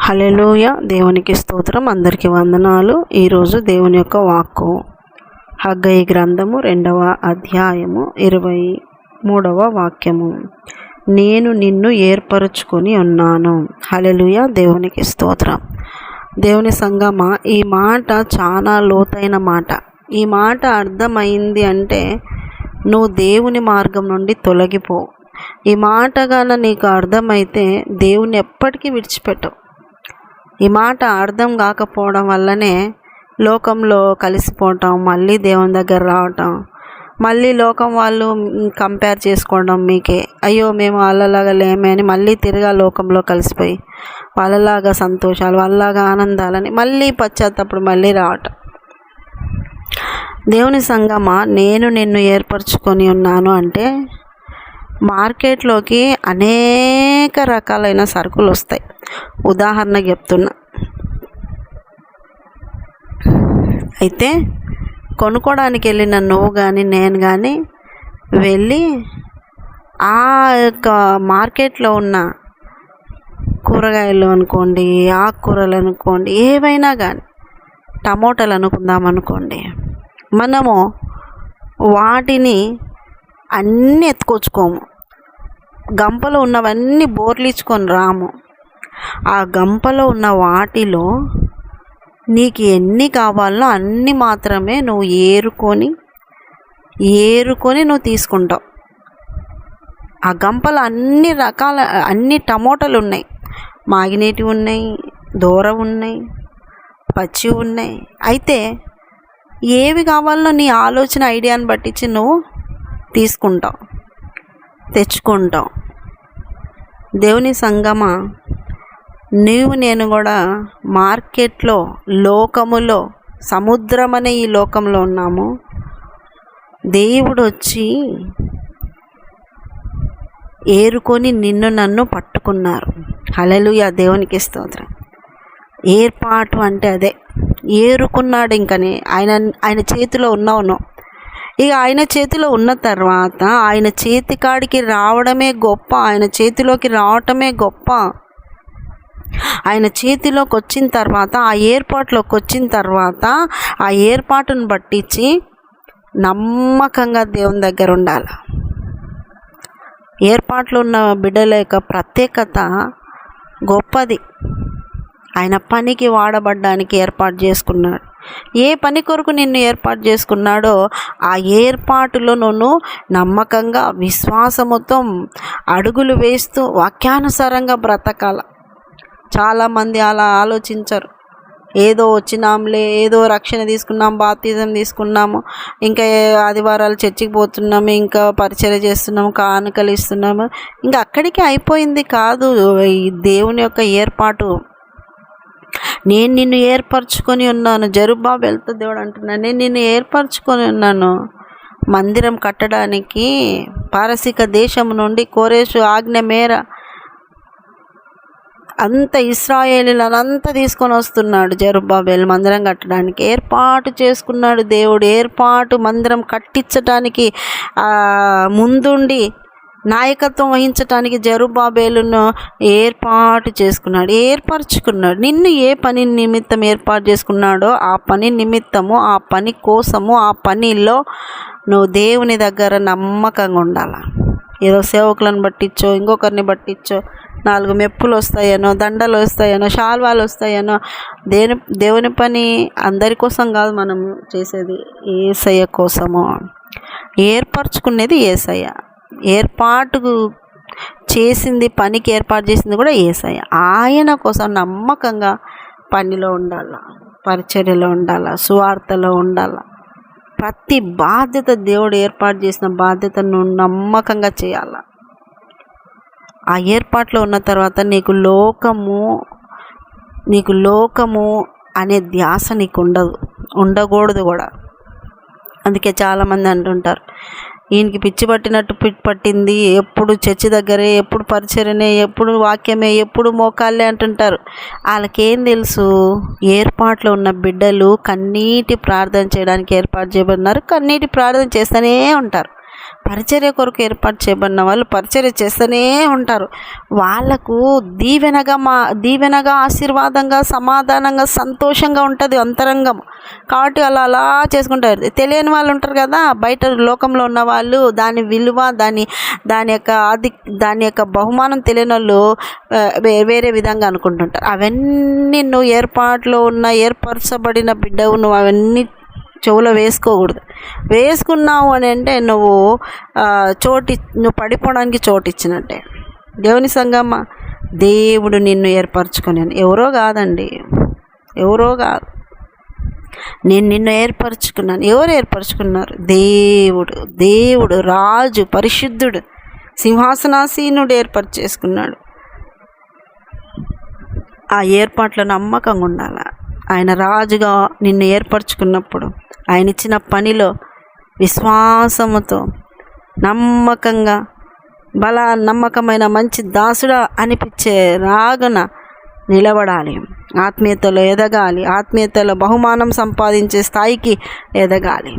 Hallelujah దేవునికి స్తోత్రం. అందరికీ వందనాలు. ఈరోజు దేవుని యొక్క వాక్కు. హగ్గయి గ్రంథము రెండవ అధ్యాయము ఇరవై మూడవ వాక్యము. నేను నిన్ను ఏర్పరచుకొని ఉన్నాను. హలెలుయ దేవునికి స్తోత్రం. దేవుని సంగమ ఈ మాట చాలా లోతైన మాట. ఈ మాట అర్థమైంది అంటే నువ్వు దేవుని మార్గం నుండి తొలగిపో. ఈ మాట గల నీకు అర్థమైతే దేవుని ఎప్పటికీ విడిచిపెట్టవు. ఈ మాట అర్థం కాకపోవడం వల్లనే లోకంలో కలిసిపోవటం మళ్ళీ దేవుని దగ్గర రావటం మళ్ళీ లోకం వాళ్ళు కంపేర్ చేసుకోవడం మీకే. అయ్యో మేము వాళ్ళలాగా లేమే అని మళ్ళీ తిరిగా లోకంలో కలిసిపోయి వాళ్ళలాగా సంతోషాలు వాళ్ళలాగా ఆనందాలని మళ్ళీ పశ్చాత్తప్పుడు మళ్ళీ రావటం. దేవుని సంగమా నేను నిన్ను ఏర్పరచుకొని ఉన్నాను అంటే మార్కెట్లోకి అనేక రకాలైన సరుకులు వస్తాయి. ఉదాహరణ చెప్తున్నా. అయితే కొనుక్కోవడానికి వెళ్ళిన నువ్వు కానీ నేను కానీ వెళ్ళి ఆ యొక్క మార్కెట్లో ఉన్న కూరగాయలు అనుకోండి ఆకుకూరలు అనుకోండి ఏవైనా కానీ టమోటాలు అనుకుందాం అనుకోండి మనము వాటిని అన్నీ ఎత్తుకొచ్చుకోము. గంపలో ఉన్నవన్నీ బోర్లిచ్చుకొని రాము. ఆ గంపలో ఉన్న వాటిలో నీకు ఎన్ని కావాలో అన్ని మాత్రమే నువ్వు ఏరుకొని ఏరుకొని నువ్వు తీసుకుంటావు. ఆ గంపలో అన్ని రకాల అన్ని టమోటాలు ఉన్నాయి. మాగినేటివి ఉన్నాయి దూర ఉన్నాయి పచ్చి ఉన్నాయి. అయితే ఏవి కావాలో నీ ఆలోచన ఐడియాని పట్టించి నువ్వు తీసుకుంటావు. తెచ్చుకుంటాం. దేవుని సంగమ? నీవు నేను కూడా మార్కెట్లో లోకములో సముద్రమనే ఈ లోకంలో ఉన్నాము. దేవుడు వచ్చి ఏరుకొని నిన్ను నన్ను పట్టుకున్నారు. హలలుయ దేవునికి స్తోత్రం. ఏర్పాటు అంటే అదే. ఏరుకున్నాడు ఇంకనే. ఆయన ఆయన చేతిలో ఉన్నావును ఇక ఆయన చేతిలో ఉన్న తర్వాత ఆయన చేతి కాడికి రావడమే గొప్ప ఆయన చేతిలోకి రావటమే గొప్ప. ఆయన చేతిలోకి వచ్చిన తర్వాత ఆ ఏర్పాటులోకి వచ్చిన తర్వాత ఆ ఏర్పాటును పట్టించి నమ్మకంగా దేవుని దగ్గర ఉండాలి. ఏర్పాట్లు ఉన్న బిడ్డల యొక్క ప్రత్యేకత గొప్పది. ఆయన పనికి వాడబడ్డానికి ఏర్పాటు చేసుకున్నాడు. ఏ పని కొరకు నిన్ను ఏర్పాటు చేసుకున్నాడో ఆ ఏర్పాటులో నువ్వు నమ్మకంగా విశ్వాసముతో అడుగులు వేస్తూ వాక్యానుసారంగా బ్రతకాల. చాలామంది అలా ఆలోచించరు. ఏదో వచ్చినాంలే ఏదో రక్షణ తీసుకున్నాం బాప్తిజం తీసుకున్నాము ఇంకా ఆదివారాలు చర్చికి పోతున్నాము ఇంకా పరిచయం చేస్తున్నాము కానుకలు ఇస్తున్నాము. ఇంకా అక్కడికి అయిపోయింది కాదు ఈ దేవుని యొక్క ఏర్పాటు. నేను నిన్ను ఏర్పరచుకొని ఉన్నాను. జరుబాబు వెళ్తా దేవుడు అంటున్నాను నేను నిన్ను ఏర్పరచుకొని ఉన్నాను. మందిరం కట్టడానికి పారసిక దేశం నుండి కోరేసు ఆజ్ఞ మేర అంత ఇస్రాయేలీలనంతా తీసుకొని వస్తున్నాడు జరుబాబేల్ మందిరం కట్టడానికి. ఏర్పాటు చేసుకున్నాడు దేవుడు. ఏర్పాటు మందిరం కట్టించడానికి ముందుండి నాయకత్వం వహించటానికి జరుబాబేలును ఏర్పాటు చేసుకున్నాడు ఏర్పరచుకున్నాడు. నిన్ను ఏ పని నిమిత్తం ఏర్పాటు చేసుకున్నాడో ఆ పని నిమిత్తము ఆ పని కోసము ఆ పనిలో నువ్వు దేవుని దగ్గర నమ్మకంగా ఉండాలి? ఏదో సేవకులను పట్టించో ఇంకొకరిని పట్టించో నాలుగు మెప్పులు వస్తాయనో దండలు వస్తాయనో శాల్వాలు వస్తాయనో దేని దేవుని పని అందరి కోసం కాదు మనం చేసేది ఏసయ్య కోసము. ఏర్పరచుకునేది ఏసయ్య. ఏర్పాటుకు చేసింది పనికి ఏర్పాటు చేసింది కూడా ఏసయ్య. ఆయన కోసం నమ్మకంగా పనిలో ఉండాల పరిచర్యలో ఉండాల సువార్తలో ఉండాల? ప్రతి బాధ్యత దేవుడు ఏర్పాటు చేసిన బాధ్యతను నమ్మకంగా చేయాల? ఆ ఏర్పాట్లో ఉన్న తర్వాత నీకు లోకము నీకు లోకము అనే ధ్యాస నీకు ఉండదు ఉండకూడదు కూడా. అందుకే చాలామంది అంటుంటారు ఈయనకి పిచ్చి పట్టినట్టు పిచ్చి పట్టింది. ఎప్పుడు చర్చి దగ్గరే ఎప్పుడు పరిచరనే ఎప్పుడు వాక్యమే ఎప్పుడు మోకాళ్ళే అంటుంటారు. వాళ్ళకేం తెలుసు? ఏర్పాట్లో ఉన్న బిడ్డలు కన్నీటి ప్రార్థన చేయడానికి ఏర్పాటు చేయబడినారు. కన్నీటి ప్రార్థన చేస్తూనే ఉంటారు. పరిచర్య కొరకు ఏర్పాటు చేయబడిన వాళ్ళు పరిచర్య చేస్తూనే ఉంటారు. వాళ్ళకు దీవెనగా మా దీవెనగా ఆశీర్వాదంగా సమాధానంగా సంతోషంగా ఉంటుంది అంతరంగం. కాబట్టి అలా అలా చేసుకుంటారు. తెలియని వాళ్ళు ఉంటారు కదా బయట లోకంలో ఉన్న వాళ్ళు దాని విలువ దాని దాని యొక్క ఆది దాని యొక్క బహుమానం తెలియని వాళ్ళు వే- వేరే విధంగా అనుకుంటుంటారు. అవన్నీ నువ్వు ఏర్పాట్లో ఉన్న ఏర్పరచబడిన బిడ్డవు నువ్వు అవన్నీ చెవులో వేసుకోకూడదు. వేసుకున్నావు అని అంటే నువ్వు చోటి నువ్వు పడిపోవడానికి చోటు ఇచ్చినట్టే దేవుని సంగమ్మ దేవుడు నిన్ను ఏర్పరచుకొని ఎవరో కాదండి. ఎవరో కాదు. నేను నిన్ను ఏర్పరచుకున్నాను. ఎవరు ఏర్పరచుకున్నారు? దేవుడు. దేవుడు రాజు పరిశుద్ధుడు సింహాసనాసీనుడు ఏర్పాటు చేసుకున్నాడు ఆ ఏర్పాట్లో నమ్మకంగా ఉండాలా? ఆయన రాజుగా నిన్ను ఏర్పరచుకున్నప్పుడు ఆయన ఇచ్చిన పనిలో విశ్వాసముతో నమ్మకంగా బల నమ్మకమైన మంచి దాసుడా అనిపించే రాగన నిలబడాలి. ఆత్మీయతలో ఎదగాలి. ఆత్మీయతలో బహుమానం సంపాదించే స్థాయికి ఎదగాలి.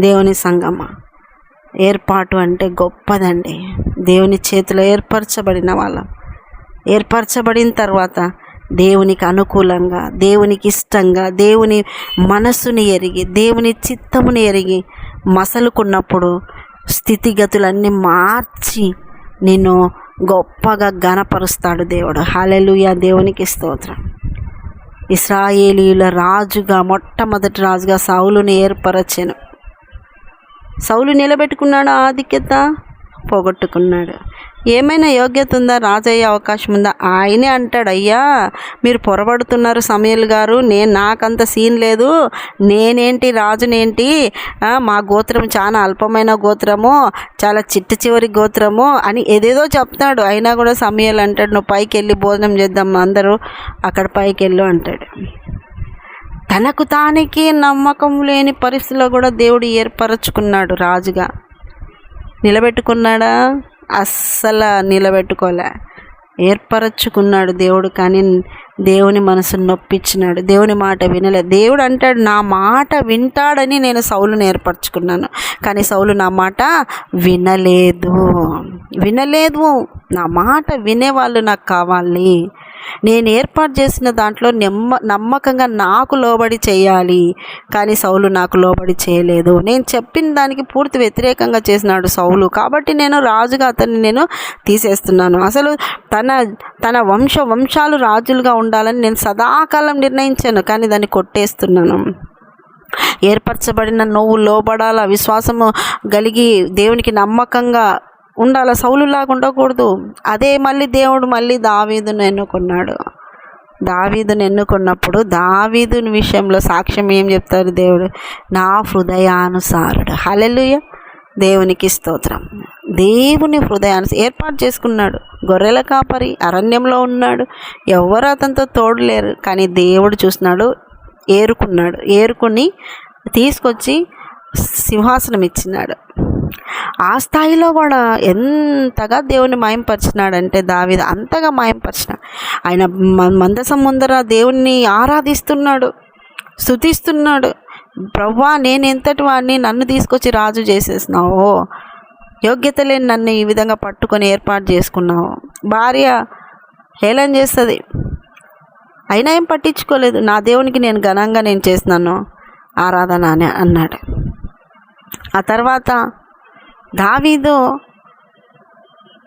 దేవుని సంగమ ఏర్పాటు అంటే గొప్పదండి. దేవుని చేతిలో ఏర్పరచబడిన వాళ్ళం. ఏర్పరచబడిన తర్వాత దేవునికి అనుకూలంగా దేవునికి ఇష్టంగా దేవుని మనస్సుని ఎరిగి దేవుని చిత్తముని ఎరిగి మసలుకున్నప్పుడు స్థితిగతులన్నీ మార్చి నిన్ను గొప్పగా ఘనపరుస్తాడు దేవుడు. హాలెలుయ దేవునికి స్తోత్రం. ఇస్రాయేలీల రాజుగా మొట్టమొదటి రాజుగా సౌలుని ఏర్పరచెను. సౌలు నిలబెట్టుకున్నాడు? ఆధిక్యత పోగొట్టుకున్నాడు. ఏమైనా యోగ్యత ఉందా? రాజు అయ్యే అవకాశం ఉందా? ఆయనే అంటాడు అయ్యా మీరు పొరబడుతున్నారు సమయల్ గారు. నేను నాకంత సీన్ లేదు. నేనేంటి? రాజునేంటి? మా గోత్రం చాలా అల్పమైన గోత్రము. చాలా చిట్ట చివరి గోత్రము అని ఏదేదో చెప్తాడు. అయినా కూడా సమయాలు అంటాడు నువ్వు పైకి వెళ్ళి భోజనం చేద్దాం అందరూ? అక్కడ పైకి వెళ్ళు అంటాడు. తనకు తానికి నమ్మకం లేని పరిస్థితిలో కూడా దేవుడు ఏర్పరచుకున్నాడు రాజుగా. నిలబెట్టుకున్నాడా? అస్సలు నిలబెట్టుకోలే. ఏర్పరచుకున్నాడు దేవుడు కానీ దేవుని మనసు నొప్పించినాడు దేవుని మాట వినలే. దేవుడు అంటాడు నా మాట వింటాడని నేను సౌలును ఏర్పరచుకున్నాను కానీ సౌలు నా మాట వినలేదు. వినలేదు. నా మాట వినేవాళ్ళు నాకు కావాలి. నేను ఏర్పాటు చేసిన దాంట్లో నెమ్మ నమ్మకంగా నాకు లోబడి చేయాలి. కానీ సౌలు నాకు లోబడి చేయలేదు. నేను చెప్పిన దానికి పూర్తి వ్యతిరేకంగా చేసినాడు సౌలు. కాబట్టి నేను రాజుగా అతన్ని నేను తీసేస్తున్నాను. అసలు తన తన వంశ వంశాలు రాజులుగా ఉండాలని నేను సదాకాలం నిర్ణయించాను. కానీ దాన్ని కొట్టేస్తున్నాను. ఏర్పరచబడిన నువ్వు లోబడాల? విశ్వాసము కలిగి దేవునికి నమ్మకంగా ఉండాల సౌలులాగా ఉండకూడదు. అదే మళ్ళీ దేవుడు మళ్ళీ దావీదును ఎన్నుకున్నాడు. దావీదును ఎన్నుకున్నప్పుడు దావీదుని విషయంలో సాక్ష్యం ఏం చెప్తారు దేవుడు? నా హృదయానుసారుడు. హలెలుయ దేవునికి స్తోత్రం. దేవుని హృదయాన్ని ఏర్పాటు చేసుకున్నాడు. గొర్రెల కాపరి అరణ్యంలో ఉన్నాడు. ఎవరు అతనితో తోడలేరు. కానీ దేవుడు చూసినాడు ఏరుకున్నాడు. ఏరుకుని తీసుకొచ్చి సింహాసనం ఇచ్చినాడు ఆ స్థాయిలో కూడా ఎంతగా దేవుని మాయంపరిచినాడంటే దావిద అంతగా మాయంపరిచినాడు ఆయన మందసం ముందర దేవుణ్ణి ఆరాధిస్తున్నాడు స్థుతిస్తున్నాడు ప్రవ్వా నేను ఎంతటి వాడిని నన్ను తీసుకొచ్చి రాజు చేసేసినావు? యోగ్యత లేని నన్ను ఈ విధంగా పట్టుకొని ఏర్పాటు చేసుకున్నావు. భార్య హేళన చేస్తుంది. అయినా ఏం పట్టించుకోలేదు. నా దేవునికి నేను ఘనంగా నేను చేసినాను. ఆరాధన అని అన్నాడు. ఆ తర్వాత దావీదు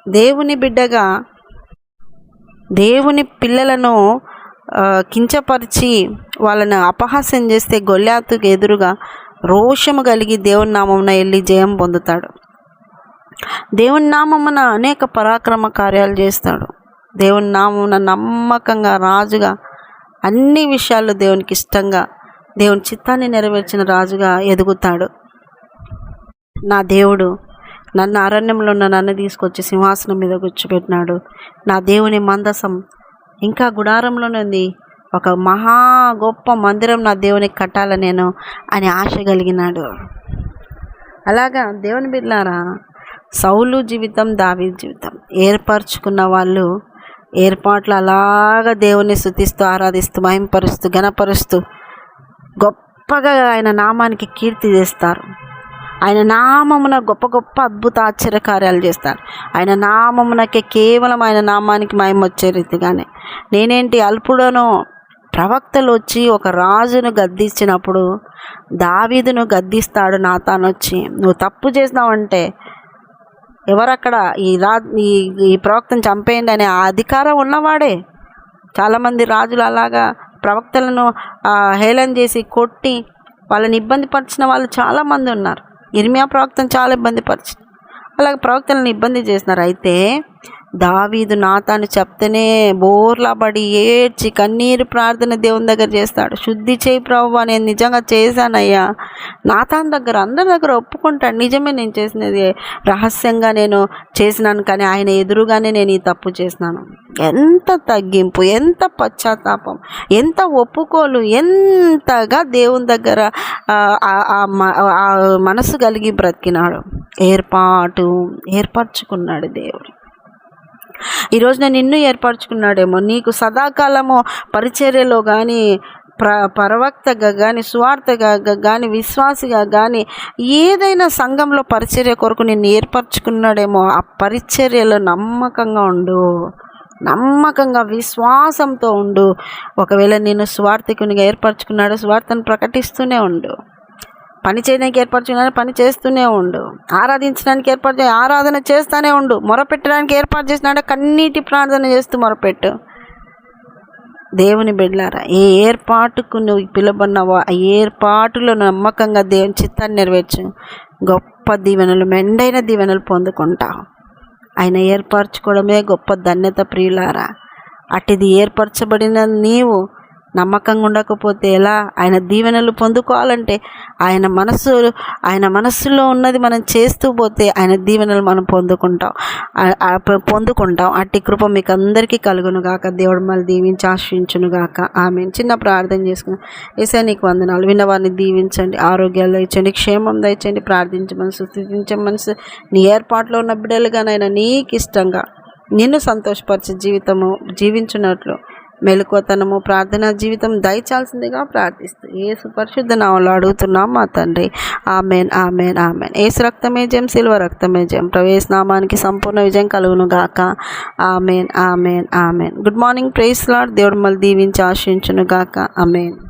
దేవుని బిడ్డగా దేవుని పిల్లలను కించపరిచి వాళ్ళను అపహాస్యం చేస్తే గొల్లాతుకు ఎదురుగా రోషము కలిగి దేవుని నామమున వెళ్ళి జయం పొందుతాడు. దేవుని నామమున అనేక పరాక్రమ కార్యాలు చేస్తాడు. దేవుని నామమున నమ్మకంగా రాజుగా అన్ని విషయాల్లో దేవునికి ఇష్టంగా దేవుని చిత్తాన్ని నెరవేర్చిన రాజుగా ఎదుగుతాడు. నా దేవుడు నన్ను అరణ్యంలో ఉన్న నన్ను తీసుకొచ్చి సింహాసనం మీద కూర్చోబెట్టినాడు నా దేవుని మందసం ఇంకా గుడారంలోనే ఉంది. ఒక మహా గొప్ప మందిరం నా దేవునికి కట్టాల నేను అని ఆశ కలిగినాడు. అలాగా దేవుని బిడ్లారా సౌలు జీవితం దావి జీవితం ఏర్పరచుకున్న వాళ్ళు ఏర్పాట్లు అలాగా దేవుని శుతిస్తూ ఆరాధిస్తూ మహింపరుస్తూ గణపరుస్తూ గొప్పగా ఆయన నామానికి కీర్తి చేస్తారు. ఆయన నామమున గొప్ప గొప్ప అద్భుత ఆశ్చర్యకార్యాలు చేస్తారు. ఆయన నామమునకే కేవలం ఆయన నామానికి మాయం వచ్చే రీతిగానే. నేనేంటి అల్పుడను? ప్రవక్తలు వచ్చి ఒక రాజును గద్దించినప్పుడు దావీదును గద్దిస్తాడు నాతాను వచ్చి నువ్వు తప్పు చేసినావంటే ఎవరక్కడ ఈ రా ఈ ఈ ప్రవక్తను చంపేయండి అనే అధికారం ఉన్నవాడే. చాలామంది రాజులు అలాగా ప్రవక్తలను హేళన చేసి కొట్టి వాళ్ళని ఇబ్బంది పరిచిన వాళ్ళు చాలామంది ఉన్నారు. ఇర్మియా ప్రవక్తను చాలా ఇబ్బంది పరిచింది అలాగే ప్రవక్తలను ఇబ్బంది చేసినారు అయితే దావీదు నాతాను చెప్తేనే బోర్లాబడి ఏడ్చి కన్నీరు ప్రార్థన దేవుని దగ్గర చేస్తాడు. శుద్ధి చేయి ప్రభు నేను నిజంగా చేశానయ్యా. నాతాన్ దగ్గర అందరి దగ్గర ఒప్పుకుంటాడు. నిజమే నేను చేసినది రహస్యంగా నేను చేసినాను కానీ ఆయన ఎదురుగానే నేను ఈ తప్పు చేసినాను. ఎంత తగ్గింపు ఎంత పశ్చాత్తాపం ఎంత ఒప్పుకోలు ఎంతగా దేవుని దగ్గర మనసు కలిగి బ్రతికినాడు. ఏర్పాటు ఏర్పరచుకున్నాడు దేవుడు. ఈరోజు నేను నిన్ను ఏర్పరచుకున్నాడేమో. నీకు సదాకాలము పరిచర్యలో కానీ ప్ర ప్రవక్తగా కానీ సువార్తగా కానీ విశ్వాసిగా కానీ ఏదైనా సంఘంలో పరిచర్య కొరకు నిన్ను ఏర్పరచుకున్నాడేమో. ఆ పరిచర్యలో నమ్మకంగా ఉండు. నమ్మకంగా విశ్వాసంతో ఉండు. ఒకవేళ నేను స్వార్థికునిగా ఏర్పరచుకున్నాడు స్వార్థను ప్రకటిస్తూనే ఉండు. పని చేయడానికి ఏర్పరచుకున్నాను పని చేస్తూనే ఉండు. ఆరాధించడానికి ఏర్పాటు చే- ఆరాధన చేస్తూనే ఉండు. మొరపెట్టడానికి ఏర్పాటు చేసినాడు కన్నీటి ప్రార్థన చేస్తూ మొరపెట్టు. దేవుని బిడ్లారా ఏ ఏర్పాటుకు నువ్వు పిలబడినవో ఆ ఏర్పాటులో నమ్మకంగా దేవుని చిత్తాన్ని నెరవేర్చు. గొప్ప దీవెనలు మెండైన దీవెనలు పొందుకుంటావు. ఆయన ఏర్పరచుకోవడమే గొప్ప ధన్యత ప్రియులారా. అటిది ఏర్పరచబడిన నీవు నమ్మకంగా ఉండకపోతే ఎలా? ఆయన దీవెనలు పొందుకోవాలంటే ఆయన మనస్సు ఆయన మనస్సులో ఉన్నది మనం చేస్తూ పోతే ఆయన దీవెనలు మనం పొందుకుంటాం. పొందుకుంటాం. అట్టి కృప మీకు అందరికీ కలుగును గాక దేవుడు మళ్ళీ దీవించి ఆశ్రయించును గాక ఆమె చిన్న ప్రార్థన చేసుకుని ఏసా నీకు వందనాలు. విన్నవారిని దీవించండి. ఆరోగ్యాలు ఇచ్చండి క్షేమం దయచండి ప్రార్థించమని స్థుతించమని నీ ఏర్పాట్లో ఉన్న బిడ్డలుగానైనా నీకు ఇష్టంగా నిన్ను సంతోషపరిచే జీవితము జీవించున్నట్లు మెలకువతనము ప్రార్థనా జీవితం దయచాల్సిందిగా ప్రార్థిస్తూ ఏసు పరిశుద్ధ నామలు అడుగుతున్నాం మా తండ్రి. Amen amen amen. ఏసు రక్తమే జయం సిల్వ రక్తమే జయం. ప్రవేశ నామానికి సంపూర్ణ విజయం కలుగును గాక amen amen amen. Good morning praise lord దేవుడు మళ్ళీ దీవించి ఆశించును గాక ఆమెన్.